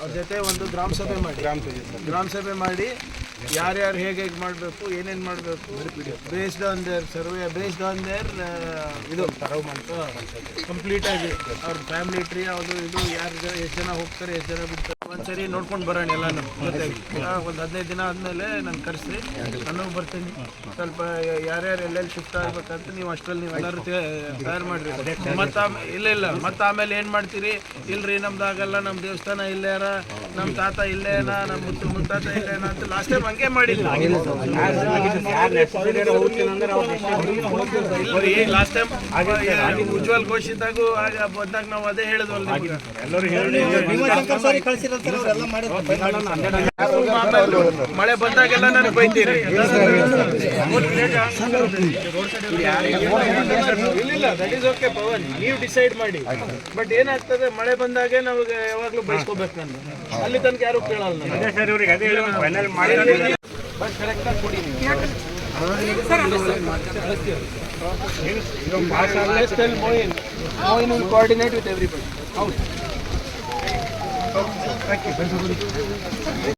ಅವ್ರ ಜೊತೆ ಒಂದು ಗ್ರಾಮ ಸಭೆ ಮಾಡಿ. ಗ್ರಾಮ ಸಭೆ ಮಾಡಿ ಯಾರ್ಯಾರು ಹೇಗೆ ಹೇಗೆ ಮಾಡಬೇಕು ಏನೇನು ಮಾಡಬೇಕು based on their survey based on their ಇದು. ಕಂಪ್ಲೀಟ್ ಆಗಿ ಅವ್ರ ಫ್ಯಾಮಿಲಿ ಟ್ರೀ ಅದು ಇದು ಯಾರು ಎಷ್ಟು ಜನ ಹೋಗ್ತಾರೆ ಎಷ್ಟು ಜನ ಬಿಡ್ತಾರೆ. ಒಂದ್ಸರಿ ನೋಡ್ಕೊಂಡು ಬರೋಣ ಎಲ್ಲ ಜೊತೆಗೆ. ಒಂದು ಹದಿನೈದು ದಿನ ಆದಮೇಲೆ ನಾನು ಕರೆಸಿ ನಾನು ಬರ್ತೀನಿ. ಸ್ವಲ್ಪ ಯಾರ್ಯಾರು ಎಲ್ಲೆಲ್ಲಿ ಶಿಫ್ಟ್ ಆಗ್ಬೇಕಂತ ನೀವು ಅಷ್ಟರಲ್ಲಿ ನೀವು ಎಲ್ಲರೂ ತಯಾರು ಮಾಡಿರಿ. ಮತ್ತೆ ಆಮೇಲೆ ಇಲ್ಲ ಇಲ್ಲ. ಮತ್ತೆ ಆಮೇಲೆ ಏನು ಮಾಡ್ತೀರಿ? ಇಲ್ರಿ ನಮ್ದಾಗಲ್ಲ ನಮ್ಮ ದೇವಸ್ಥಾನ ಇಲ್ಲೇರ ನಮ್ಮ ತಾತ ಇಲ್ಲೇನ ನಮ್ಮ ಮುತ್ತು ಮುತ್ತಾತ ಇಲ್ಲೇನ ಅಂತ ಲಾಸ್ಟ್ ಟೈಮ್ ಹಂಗೆ ಮಾಡಿಲ್ಲ ಇಲ್ರಿ ಲಾಸ್ಟ್ ಟೈಮ್ ಉಜ್ವಲ್ ಘೋಷಿತಾಗೂ ಆಗ ಬಂದಾಗ ನಾವು ಅದೇ ಹೇಳಿದ್ವಲ್ಲ ನಿಮ್ಗೆ. ಆಮೇಲೆ ಮಳೆ ಬಂದಾಗೆಲ್ಲ ನನಗೆ ಬೈತೀರಿ. ಇಲ್ಲ ದಟ್ ಈಸ್ ಓಕೆ ಪವನ್. ನೀವು ಡಿಸೈಡ್ ಮಾಡಿ. ಬಟ್ ಏನಾಗ್ತದೆ ಮಳೆ ಬಂದಾಗೆ ನಮಗೆ ಯಾವಾಗ್ಲೂ ಬೈಸ್ಕೋಬೇಕು ನಾನು. ಅಲ್ಲಿ ತನಕ ಯಾರು ಕೇಳಲ್ಲ ಬಟ್ ಕರೆಕ್ಟಾಗಿ ಕೊಡಿ ನೀವು. Moin. Moin will coordinate with everybody ಹೌದು. ಓಕೆ